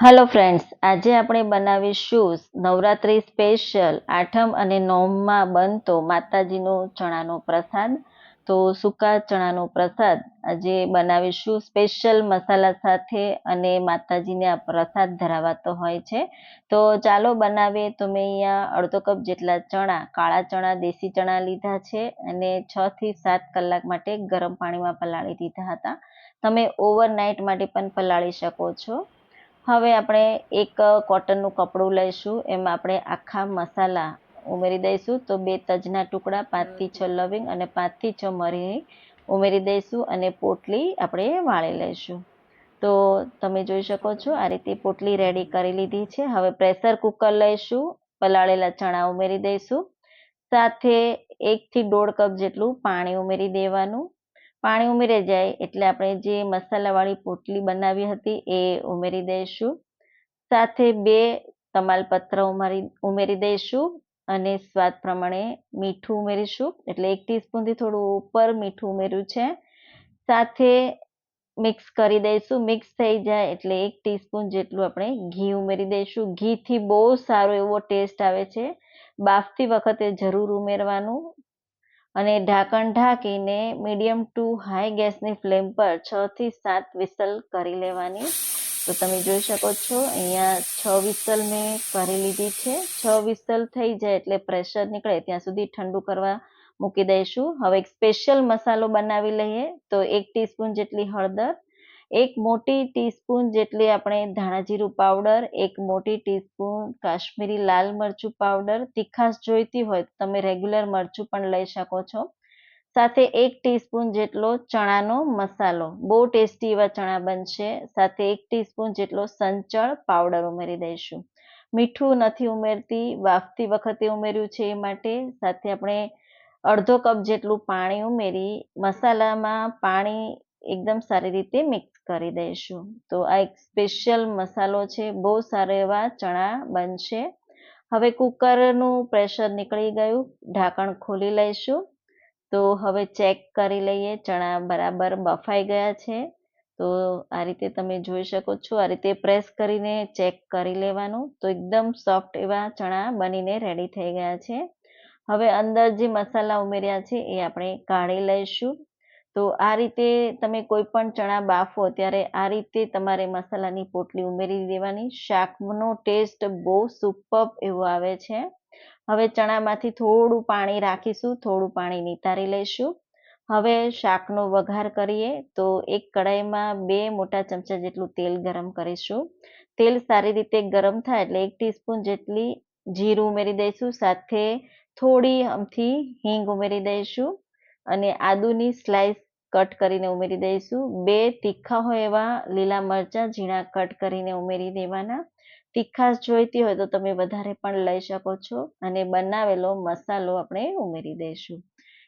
Hello friends આજે આપણે બનાવીશું નવરાત્રી સ્પેશિયલ આઠમ અને નોમમાં બનતો માતાજીનો ચણાનો પ્રસાદ. તો સૂકા ચણાનો પ્રસાદ. આજે બનાવીશું સ્પેશિયલ મસાલા સાથે અને માતાજીને આ પ્રસાદ ધરાવાતો હોય છે. તો ચાલો બનાવીએ. તો મેં અહીંયા અડધો કપ જેટલા ચણા, કાળા ચણા, દેશી ચણા લીધા છે અને છ થી સાત કલાક માટે ગરમ પાણીમાં પલાળી દીધા હતા. તમે ઓવરનાઇટ માટે પણ પલાળી શકો છો. હવે આપણે એક કોટનનું કપડું લઈશું, એમાં આપણે આખા મસાલા ઉમેરી દઈશું. તો બે તજના ટુકડા, પાંચથી છ લવિંગ અને પાંચથી છ મરી ઉમેરી દઈશું અને પોટલી આપણે વાળી લઈશું. તો તમે જોઈ શકો છો, આ રીતે પોટલી રેડી કરી લીધી છે. હવે પ્રેશર કુકર લઈશું, પલાળેલા ચણા ઉમેરી દઈશું. સાથે એકથી દોઢ કપ જેટલું પાણી ઉમેરી દેવાનું. પાણી ઉમેરી જાય એટલે આપણે જે મસાલાવાળી પોટલી બનાવી હતી એ ઉમેરી દઈશું. સાથે બે તમાલપત્ર ઉમેરી ઉમેરી દઈશું અને સ્વાદ પ્રમાણે મીઠું ઉમેરીશું. એટલે એક ટીસ્પૂનથી થોડું ઉપર મીઠું ઉમેર્યું છે. સાથે મિક્સ કરી દઈશું. મિક્સ થઈ જાય એટલે એક ટીસ્પૂન જેટલું આપણે ઘી ઉમેરી દઈશું. ઘીથી બહુ સારો એવો ટેસ્ટ આવે છે. બાફતી વખતે જરૂર ઉમેરવાનું. અને ઢાંકણ ઢાંકીને મીડિયમ ટુ હાઈ ગેસની ફ્લેમ પર છ થી સાત વિસલ કરી લેવાની. તો તમે જોઈ શકો છો, અહીંયા છ વિસલ મેં કરી લીધી છે. છ વિસલ થઈ જાય એટલે પ્રેશર નીકળે, ત્યાં સુધી ઠંડુ કરવા મૂકી દઈશું. હવે એક સ્પેશિયલ મસાલો બનાવી લઈએ, તો એક ટીસ્પૂન જેટલી હળદર એક મોટી ટીસ્પૂન જેટલી આપણે ધાણાજીરું પાવડર એક મોટી ટીસ્પૂન કાશ્મીરી લાલ મરચું પાવડર તીખાશ જોઈતી હોય તો તમે રેગ્યુલર મરચું પણ લઈ શકો છો. સાથે એક ટીસ્પૂન જેટલો ચણાનો મસાલો, બહુ ટેસ્ટી એવા ચણા બનશે. સાથે એક ટીસ્પૂન જેટલો સંચળ પાવડર ઉમેરી દઈશું. મીઠું નથી ઉમેરતી, વાફતી વખતે ઉમેર્યું છે એ માટે. સાથે આપણે અડધો કપ જેટલું પાણી ઉમેરી, મસાલામાં પાણી એકદમ સારી રીતે મિક્સ કરી દઈશું. તો આ એક સ્પેશિયલ મસાલો છે. બહુ સારા એવા ચણા બનશે. હવે કુકરનું પ્રેશર નીકળી ગયું. ઢાંકણ ખોલી લઈશું. તો હવે ચેક કરી લઈએ. ચણા બરાબર બફાઈ ગયા છે. તો આ રીતે તમે જોઈ શકો છો. આ રીતે પ્રેસ કરીને ચેક કરી લેવાનું. તો એકદમ સોફ્ટ એવા ચણા બનીને રેડી થઈ ગયા છે. હવે અંદર જે મસાલા ઉમેર્યા છે એ આપણે કાઢી લઈશું. તો આ રીતે તમે કોઈ પણ ચણા બાફો, ત્યારે આ રીતે તમારે મસાલાની પોટલી ઉમેરી દેવાની. શાકનો ટેસ્ટ બહુ સુપર એવો આવે છે. હવે ચણામાંથી થોડું પાણી રાખીશું, થોડું પાણી નિતારી લઈશું. હવે શાકનો વઘાર કરીએ, તો એક કડાઈમાં બે મોટા ચમચા જેટલું તેલ ગરમ કરીશું. તેલ સારી રીતે ગરમ થાય એટલે એક ટીસ્પૂન જેટલી જીરું ઉમેરી દઈશું, સાથે થોડી અમથી હિંગ ઉમેરી દઈશું. અને આદુની સ્લાઇસ કટ કરીને ઉમેરી દઈશું. બે તીખા હોય એવા લીલા મરચાં ઝીણા કટ કરીને ઉમેરી દેવાના. તીખાશ જોઈતી હોય તો તમે વધારે પણ લઈ શકો છો અને બનાવેલો મસાલો આપણે ઉમેરી દઈશું.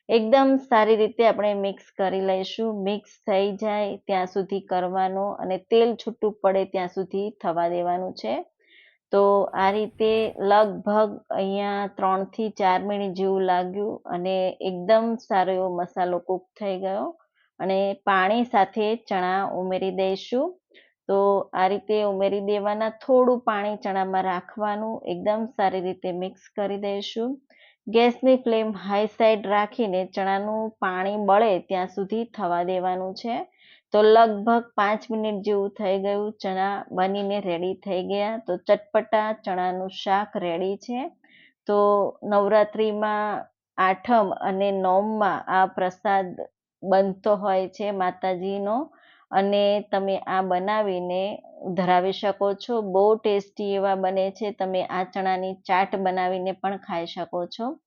એકદમ સારી રીતે આપણે મિક્સ કરી લઈશું. મિક્સ થઈ જાય ત્યાં સુધી કરવાનો અને તેલ છૂટું પડે ત્યાં સુધી થવા દેવાનું છે. તો આ રીતે લગભગ અહીંયા ત્રણથી ચાર મિનિટ જેવું લાગ્યું અને એકદમ સારો એવો મસાલો કૂક થઈ ગયો. અને પાણી સાથે ચણા ઉમેરી દઈશું. તો આ રીતે ઉમેરી દેવાના થોડું પાણી ચણામાં રાખવાનું, એકદમ સારી રીતે મિક્સ કરી દઈશું. ગેસની ફ્લેમ હાઈ સાઈડ રાખીને ચણાનું પાણી બળે ત્યાં સુધી થવા દેવાનું છે. તો લગભગ પાંચ મિનિટ જેવું થઈ ગયું, ચણા બનીને રેડી થઈ ગયા. તો ચટપટા ચણાનું શાક રેડી છે. તો નવરાત્રિમાં આઠમ અને નોમમાં આ પ્રસાદ બનતો હોય છે માતાજીનો. અને તમે આ બનાવીને ધરાવી શકો છો. બહુ ટેસ્ટી એવા બને છે. તમે આ ચણાની ચાટ બનાવીને પણ ખાઈ શકો છો.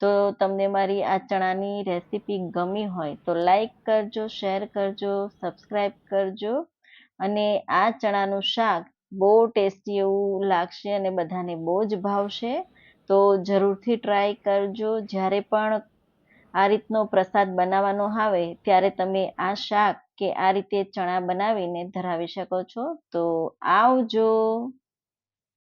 તો તમને મારી આ ચણાની રેસીપી ગમી હોય તો લાઈક કરજો, શેર કરજો, સબસ્ક્રાઈબ કરજો. અને આ ચણાનું શાક બહુ ટેસ્ટી એવું લાગશે અને બધાને બહુ જ ભાવશે. તો જરૂરથી ટ્રાય કરજો. જ્યારે પણ આ રીતનો પ્રસાદ બનાવવાનો આવે, ત્યારે તમે આ શાક કે આ રીતે ચણા બનાવીને ધરાવી શકો છો. તો આવજો.